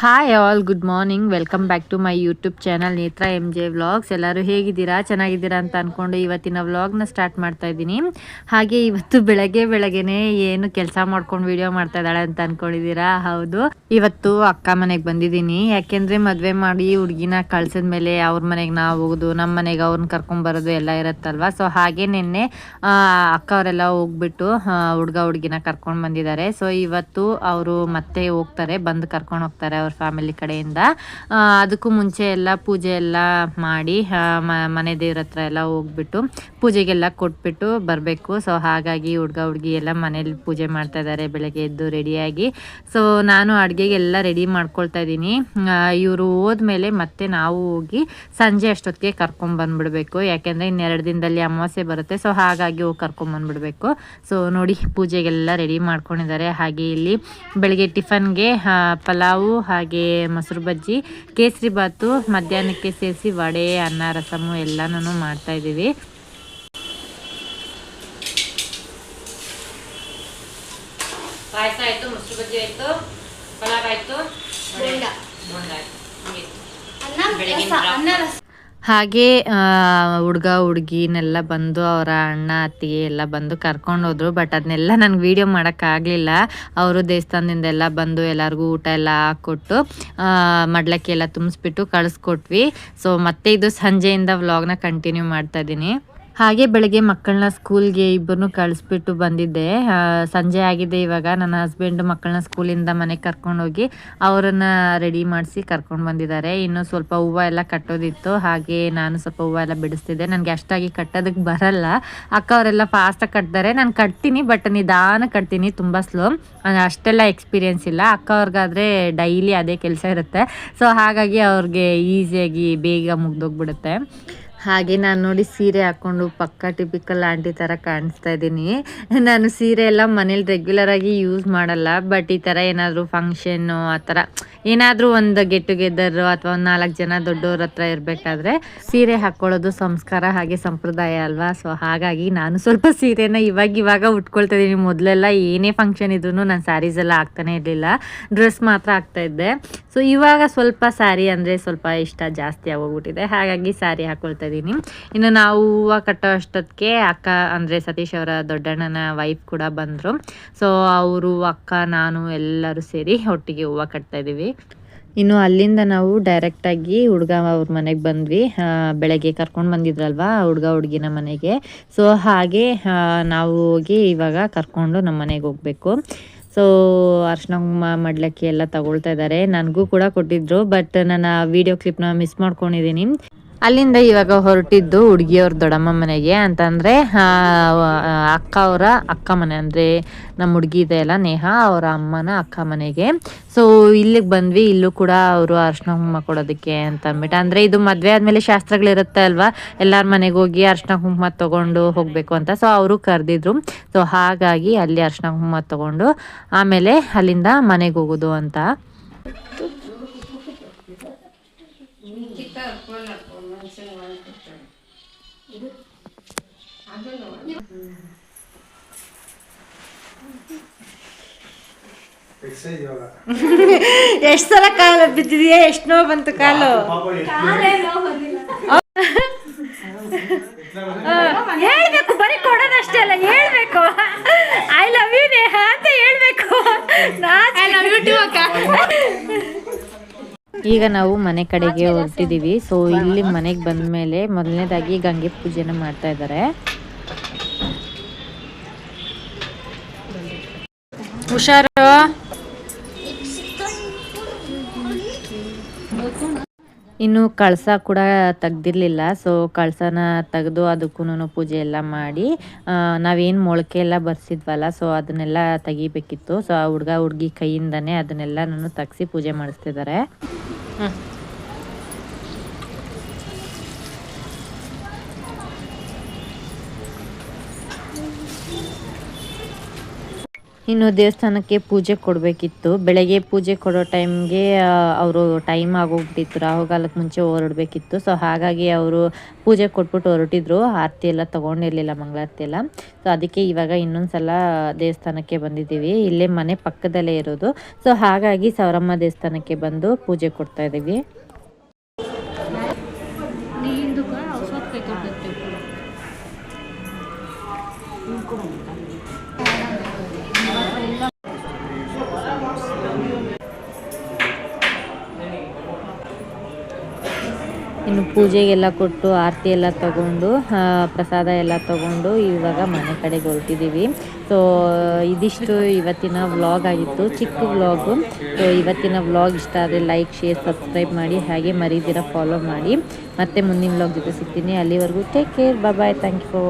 Hi all good morning welcome back to my YouTube channel Netra M J vlogs ಎಲ್ಲರೂ ಹೇಗಿದ್ದೀರಾ? ಚೆನ್ನಾಗಿದ್ದೀರಾ ಅಂತ ಅಂದ್ಕೊಂಡು ಇವತ್ತಿನ ವ್ಲಾಗ್ನ ಸ್ಟಾರ್ಟ್ ಮಾಡ್ತಾ ಇದ್ದೀನಿ. ಹಾಗೆ ಇವತ್ತು ಬೆಳಗ್ಗೆ ಬೆಳಗ್ಗೆನೆ ಏನು ಕೆಲಸ ಮಾಡ್ಕೊಂಡು ವಿಡಿಯೋ ಮಾಡ್ತಾ ಇದ್ದಾಳೆ ಅಂತ ಅಂದ್ಕೊಂಡಿದ್ದೀರಾ ಹೌದು. ಇವತ್ತು ಅಕ್ಕ ಮನೆಗೆ ಬಂದಿದ್ದೀನಿ. ಯಾಕೆಂದರೆ ಮದುವೆ ಮಾಡಿ ಹುಡುಗಿನ ಕಳ್ಸಿದ ಮೇಲೆ ಅವ್ರ ಮನೆಗೆ ನಾವು ಹೋಗೋದು ನಮ್ಮ ಮನೆಗೆ ಅವ್ರನ್ನ ಕರ್ಕೊಂಬರೋದು ಎಲ್ಲ ಇರುತ್ತಲ್ವ? ಸೊ ಹಾಗೆ ನಿನ್ನೆ ಅಕ್ಕ ಅವರೆಲ್ಲ ಹೋಗ್ಬಿಟ್ಟು ಹುಡುಗ ಹುಡುಗಿನ ಕರ್ಕೊಂಡು ಬಂದಿದ್ದಾರೆ. ಸೊ ಇವತ್ತು ಅವರು ಮತ್ತೆ ಹೋಗ್ತಾರೆ, ಬಂದು ಕರ್ಕೊಂಡು ಹೋಗ್ತಾರೆ ಅವ್ರ ಫ್ಯಾಮಿಲಿ ಕಡೆಯಿಂದ. ಅದಕ್ಕೂ ಮುಂಚೆ ಎಲ್ಲ ಪೂಜೆ ಎಲ್ಲ ಮಾಡಿ ಮನೆ ದೇವ್ರ ಹತ್ರ ಎಲ್ಲ ಹೋಗ್ಬಿಟ್ಟು ಪೂಜೆಗೆಲ್ಲ ಕೊಟ್ಬಿಟ್ಟು ಬರಬೇಕು. ಸೊ ಹಾಗಾಗಿ ಹುಡುಗ, ಹುಡುಗಿ ಎಲ್ಲ ಮನೇಲಿ ಪೂಜೆ ಮಾಡ್ತಾ ಇದ್ದಾರೆ ಬೆಳಗ್ಗೆ ಎದ್ದು ರೆಡಿಯಾಗಿ. ಸೊ ನಾನು ಅಡುಗೆಗೆಲ್ಲ ರೆಡಿ ಮಾಡ್ಕೊಳ್ತಾ ಇದ್ದೀನಿ. ಇವರು ಹೋದ್ಮೇಲೆ ಮತ್ತೆ ನಾವು ಹೋಗಿ ಸಂಜೆ ಅಷ್ಟೊತ್ತಿಗೆ ಕರ್ಕೊಂಬಂದ್ಬಿಡ್ಬೇಕು ಯಾಕೆಂದರೆ ಇನ್ನೆರಡು ದಿನದಲ್ಲಿ ಅಮಾವಾಸ್ಯೆ ಬರುತ್ತೆ. ಸೊ ಹಾಗಾಗಿ ಹೋಗಿ ಕರ್ಕೊಂಬಂದ್ಬಿಡ್ಬೇಕು ಸೊ ನೋಡಿ ಪೂಜೆಗೆಲ್ಲ ರೆಡಿ ಮಾಡ್ಕೊಂಡಿದ್ದಾರೆ. ಹಾಗೆ ಇಲ್ಲಿ ಬೆಳಗ್ಗೆ ಟಿಫನ್ಗೆ ಪಲಾವು ಹಾಗೆ ಮೊಸರು ಬಜ್ಜಿ ಕೇಸರಿ ಬಾತು ಮಧ್ಯಾಹ್ನಕ್ಕೆ ಸೇರಿಸಿ ವಡೆ ಅನ್ನ ರಸಮು ಎಲ್ಲನೂ ಮಾಡ್ತಾ ಇದ್ದೀವಿ. ಪಾಯಸ ಆಯಿತು ಮೊಸರು ಬಜ್ಜಿ ಆಯಿತು ಪಲಾವ್ ಆಯಿತು ಬೋಂಡ. ಹಾಗೆ ಹುಡುಗ, ಹುಡುಗಿನೆಲ್ಲ ಬಂದು ಅವರ ಅಣ್ಣ, ಅತ್ತಿಗೆ ಎಲ್ಲ ಬಂದು ಕರ್ಕೊಂಡು ಹೋದ್ರು. ಬಟ್ ಅದನ್ನೆಲ್ಲ ನನಗೆ ವೀಡಿಯೋ ಮಾಡೋಕ್ಕಾಗಲಿಲ್ಲ ಅವರು ದೇವಸ್ಥಾನದಿಂದ ಎಲ್ಲ ಬಂದು ಎಲ್ಲರಿಗೂ ಊಟ ಎಲ್ಲ ಹಾಕ್ಕೊಟ್ಟು ಮಡ್ಲಕ್ಕಿ ಎಲ್ಲ ತುಂಬಿಸ್ಬಿಟ್ಟು ಕಳಿಸ್ಕೊಟ್ವಿ. ಸೊ ಮತ್ತೆ ಇದು ಸಂಜೆಯಿಂದ ವ್ಲಾಗ್ನ ಕಂಟಿನ್ಯೂ ಮಾಡ್ತಾ ಇದ್ದೀನಿ. ಹಾಗೆ ಬೆಳಗ್ಗೆ ಮಕ್ಕಳನ್ನ ಸ್ಕೂಲ್ಗೆ ಇಬ್ಬರನ್ನು ಕಳಿಸ್ಬಿಟ್ಟು ಬಂದಿದ್ದೆ. ಸಂಜೆ ಆಗಿದೆ ಇವಾಗ. ನನ್ನ ಹಸ್ಬೆಂಡ್ ಮಕ್ಕಳನ್ನ ಸ್ಕೂಲಿಂದ ಮನೆಗೆ ಕರ್ಕೊಂಡೋಗಿ ಅವರನ್ನ ರೆಡಿ ಮಾಡಿಸಿ ಕರ್ಕೊಂಡು ಬಂದಿದ್ದಾರೆ. ಇನ್ನು ಸ್ವಲ್ಪ ಹೂವು ಎಲ್ಲ ಕಟ್ಟೋದಿತ್ತು. ಹಾಗೆ ನಾನು ಸ್ವಲ್ಪ ಹೂವು ಎಲ್ಲ ಬಿಡಿಸ್ತಿದ್ದೆ. ನನಗೆ ಅಷ್ಟಾಗಿ ಕಟ್ಟೋದಕ್ಕೆ ಬರಲ್ಲ. ಅಕ್ಕ ಅವರೆಲ್ಲ ಫಾಸ್ಟಾಗಿ ಕಟ್ತಾರೆ. ನಾನು ಕಟ್ತೀನಿ ಬಟ್ ನಿಧಾನ ಕಟ್ತೀನಿ. ತುಂಬ ಸ್ಲೋ ಅಷ್ಟೆಲ್ಲ ಎಕ್ಸ್ಪೀರಿಯೆನ್ಸ್ ಇಲ್ಲ. ಅಕ್ಕ ಅವ್ರಿಗಾದರೆ ಡೈಲಿ ಅದೇ ಕೆಲಸ ಇರುತ್ತೆ. ಸೊ ಹಾಗಾಗಿ ಅವ್ರಿಗೆ ಈಸಿಯಾಗಿ ಬೇಗ ಮುಗ್ದೋಗ್ಬಿಡುತ್ತೆ. ಹಾಗೆ ನಾನು ನೋಡಿ ಸೀರೆ ಹಾಕ್ಕೊಂಡು ಪಕ್ಕ ಟಿಪಿಕಲ್ ಆಂಟಿ ಥರ ಕಾಣಿಸ್ತಾ ಇದ್ದೀನಿ. ನಾನು ಸೀರೆ ಎಲ್ಲ ಮನೇಲಿ ರೆಗ್ಯುಲರ್ ಆಗಿ ಯೂಸ್ ಮಾಡಲ್ಲ ಬಟ್ ಈ ಥರ ಏನಾದರೂ ಫಂಕ್ಷನ್ನು ಆ ಥರ ಏನಾದರೂ ಒಂದು ಗೆಟ್ ಟುಗೆದರ್ ಅಥವಾ ಒಂದು ನಾಲ್ಕು ಜನ ದೊಡ್ಡವ್ರ ಹತ್ರ ಇರಬೇಕಾದ್ರೆ ಸೀರೆ ಹಾಕ್ಕೊಳ್ಳೋದು ಸಂಸ್ಕಾರ ಹಾಗೆ ಸಂಪ್ರದಾಯ ಅಲ್ವಾ? ಸೊ ಹಾಗಾಗಿ ನಾನು ಸ್ವಲ್ಪ ಸೀರೆನ ಇವಾಗ ಇವಾಗ ಉಟ್ಕೊಳ್ತಾ ಇದ್ದೀನಿ. ಮೊದಲೆಲ್ಲ ಏನೇ ಫಂಕ್ಷನ್ ಇದ್ರೂ ನಾನು ಸ್ಯಾರೀಸ್ ಎಲ್ಲ ಹಾಕ್ತಾನೆ ಇರಲಿಲ್ಲ. ಡ್ರೆಸ್ ಮಾತ್ರ ಹಾಕ್ತಾ ಇದ್ದೆ. ಸೊ ಇವಾಗ ಸ್ವಲ್ಪ ಸ್ಯಾರಿ ಅಂದರೆ ಸ್ವಲ್ಪ ಇಷ್ಟ ಜಾಸ್ತಿ ಆಗೋಗ್ಬಿಟ್ಟಿದೆ. ಹಾಗಾಗಿ ಸ್ಯಾರಿ ಹಾಕ್ಕೊಳ್ತಾ ಇದ್ದೀನಿ ಇನ್ನು ನಾವು ಹೂವು ಕಟ್ಟೋ ಅಷ್ಟೊತ್ತಿಗೆ ಅಕ್ಕ ಅಂದರೆ ಸತೀಶ್ ಅವರ ದೊಡ್ಡಣ್ಣನ ವೈಫ್ ಕೂಡ ಬಂದರು. ಸೊ ಅವರು, ಅಕ್ಕ, ನಾನು ಎಲ್ಲರೂ ಸೇರಿ ಒಟ್ಟಿಗೆ ಹೂವು ಕಟ್ತಾ ಇದ್ದೀವಿ. ಇನ್ನು ಅಲ್ಲಿಂದ ನಾವು ಡೈರೆಕ್ಟಾಗಿ ಹುಡುಗ ಅವ್ರ ಮನೆಗೆ ಬಂದ್ವಿ. ಬೆಳಗ್ಗೆ ಕರ್ಕೊಂಡು ಬಂದಿದ್ರಲ್ವಾ ಹುಡುಗ ಹುಡುಗಿನ ಮನೆಗೆ. ಸೊ ಹಾಗೆ ನಾವು ಹೋಗಿ ಇವಾಗ ಕರ್ಕೊಂಡು ನಮ್ಮ ಮನೆಗೆ ಹೋಗಬೇಕು. ಸೊ ಅರ್ಶನ ಕುಂಕುಮ, ಮಡ್ಲಕ್ಕಿ ಎಲ್ಲ ತಗೊಳ್ತಾ ಇದ್ದಾರೆ ನನಗೂ ಕೂಡ ಕೊಟ್ಟಿದ್ರು ಬಟ್ ನಾನು ವಿಡಿಯೋ ಕ್ಲಿಪ್ನ ಮಿಸ್ ಮಾಡ್ಕೊಂಡಿದ್ದೀನಿ. ಅಲ್ಲಿಂದ ಇವಾಗ ಹೊರಟಿದ್ದು ಹುಡುಗಿಯವ್ರ ದೊಡ್ಡಮ್ಮ ಮನೆಗೆ ಅಂತಂದರೆ ಅಕ್ಕ ಅವರ ಅಕ್ಕ ಮನೆ, ಅಂದರೆ ನಮ್ಮ ಹುಡುಗಿ ಇದೆ ಅಲ್ಲ ನೇಹ, ಅವರ ಅಮ್ಮನ ಅಕ್ಕ ಮನೆಗೆ. ಸೊ ಇಲ್ಲಿಗೆ ಬಂದ್ವಿ, ಇಲ್ಲೂ ಕೂಡ ಅವರು ಅರ್ಶಿನ ಕುಂಕುಮ ಕೊಡೋದಕ್ಕೆ ಅಂತ ಅಂದ್ಬಿಟ್ಟು. ಅಂದರೆ ಇದು ಮದುವೆ ಆದಮೇಲೆ ಶಾಸ್ತ್ರಗಳಿರುತ್ತೆ ಅಲ್ವಾ? ಎಲ್ಲರ ಮನೆಗೆ ಹೋಗಿ ಅರ್ಶಿನ ಕುಂಕುಮ ತೊಗೊಂಡು ಹೋಗಬೇಕು ಅಂತ. ಸೊ ಅವರು ಕರೆದಿದ್ರು. ಸೊ ಹಾಗಾಗಿ ಅಲ್ಲಿ ಅರ್ಶಿನ ಕುಂಕುಮ ತೊಗೊಂಡು ಆಮೇಲೆ ಅಲ್ಲಿಂದ ಮನೆಗೆ ಹೋಗೋದು ಅಂತ. ಎಕ್ಸೈಸ್ ಇವಾಗ. ಎಷ್ಟು ಸಲ ಕಾಲು ಬಿದ್ದಿದೆಯಾ? ಎಷ್ಟು ನೋವು ಬಂತು ಕಾಲು. ಹೇಳ್ಬೇಕು ಬರೀ ಕೊಡೋದಷ್ಟೇ ಅಲ್ಲ ಹೇಳ್ಬೇಕು. ಐ ಲವ್ ಯು ನೇಹ ಅಂತ ಹೇಳ್ಬೇಕು. ಈಗ ನಾವು ಮನೆ ಕಡೆಗೆ ಹೊರಟಿದೀವಿ. ಸೊ ಇಲ್ಲಿ ಮನೆಗೆ ಬಂದ ಮೇಲೆ ಮೊದಲನೇದಾಗಿ ಗಂಗೆ ಪೂಜೆನ ಮಾಡ್ತಾ ಇದ್ದಾರೆ ಹುಷಾರು? ಇನ್ನು ಕಳಸ ಕೂಡ ತೆಗ್ದಿರ್ಲಿಲ್ಲ. ಸೊ ಕಳಸನ ತೆಗೆದು ಅದಕ್ಕೂ ಪೂಜೆ ಎಲ್ಲ ಮಾಡಿ ನಾವೇನು ಮೊಳಕೆ ಎಲ್ಲ ಬರ್ಸಿದ್ವಲ್ಲ ಸೊ ಅದನ್ನೆಲ್ಲ ತೆಗಿಬೇಕಿತ್ತು. ಸೊ ಆ ಹುಡುಗ ಹುಡುಗಿ ಕೈಯಿಂದನೇ ಅದನ್ನೆಲ್ಲ ನಾನು ತೆಗ್ಸಿ ಪೂಜೆ ಮಾಡಿಸ್ತಿದ್ದಾರೆ うん ಇನ್ನು ದೇವಸ್ಥಾನಕ್ಕೆ ಪೂಜೆ ಕೊಡಬೇಕಿತ್ತು. ಬೆಳಗ್ಗೆ ಪೂಜೆ ಕೊಡೋ ಟೈಮ್ಗೆ ಅವರು ಟೈಮ್ ಆಗೋಗ್ಬಿಟ್ಟಿತ್ತು. ರಾಹುಗಾಲಕ್ಕೆ ಮುಂಚೆ ಹೊರಡಬೇಕಿತ್ತು. ಸೊ ಹಾಗಾಗಿ ಅವರು ಪೂಜೆ ಕೊಟ್ಬಿಟ್ಟು ಹೊರಟಿದ್ರು. ಆರತಿ ಎಲ್ಲ ತೊಗೊಂಡಿರಲಿಲ್ಲ, ಮಂಗಳಾರತಿ ಎಲ್ಲ. ಸೊ ಅದಕ್ಕೆ ಇವಾಗ ಇನ್ನೊಂದು ಸಲ ದೇವಸ್ಥಾನಕ್ಕೆ ಬಂದಿದ್ದೀವಿ. ಇಲ್ಲೇ ಮನೆ ಪಕ್ಕದಲ್ಲೇ ಇರೋದು. ಸೊ ಹಾಗಾಗಿ ಸೌರಮ್ಮ ದೇವಸ್ಥಾನಕ್ಕೆ ಬಂದು ಪೂಜೆ ಕೊಡ್ತಾ ಇದ್ದೀವಿ. ಇನ್ನು ಪೂಜೆಗೆಲ್ಲ ಕೊಟ್ಟು ಆರತಿ ಎಲ್ಲ ತಗೊಂಡು ಪ್ರಸಾದ ಎಲ್ಲ ತಗೊಂಡು ಇವಾಗ ಮನೆ ಕಡೆಗೆ ಹೊರಟಿದ್ದೀವಿ. ಸೊ ಇದಿಷ್ಟು ಇವತ್ತಿನ ವ್ಲಾಗ್ ಆಗಿತ್ತು. ಚಿಕ್ಕ ವ್ಲಾಗು ಸೊ ಇವತ್ತಿನ ವ್ಲಾಗ್ ಇಷ್ಟ ಆದರೆ ಲೈಕ್ ಶೇರ್ ಸಬ್ಸ್ಕ್ರೈಬ್ ಮಾಡಿ, ಹಾಗೆ ಮರೀದಿರ ಫಾಲೋ ಮಾಡಿ. ಮತ್ತೆ ಮುಂದಿನ ವ್ಲಾಗ್ ಜೊತೆ ಸಿಗ್ತೀನಿ. ಅಲ್ಲಿವರೆಗೂ take care bye thank you for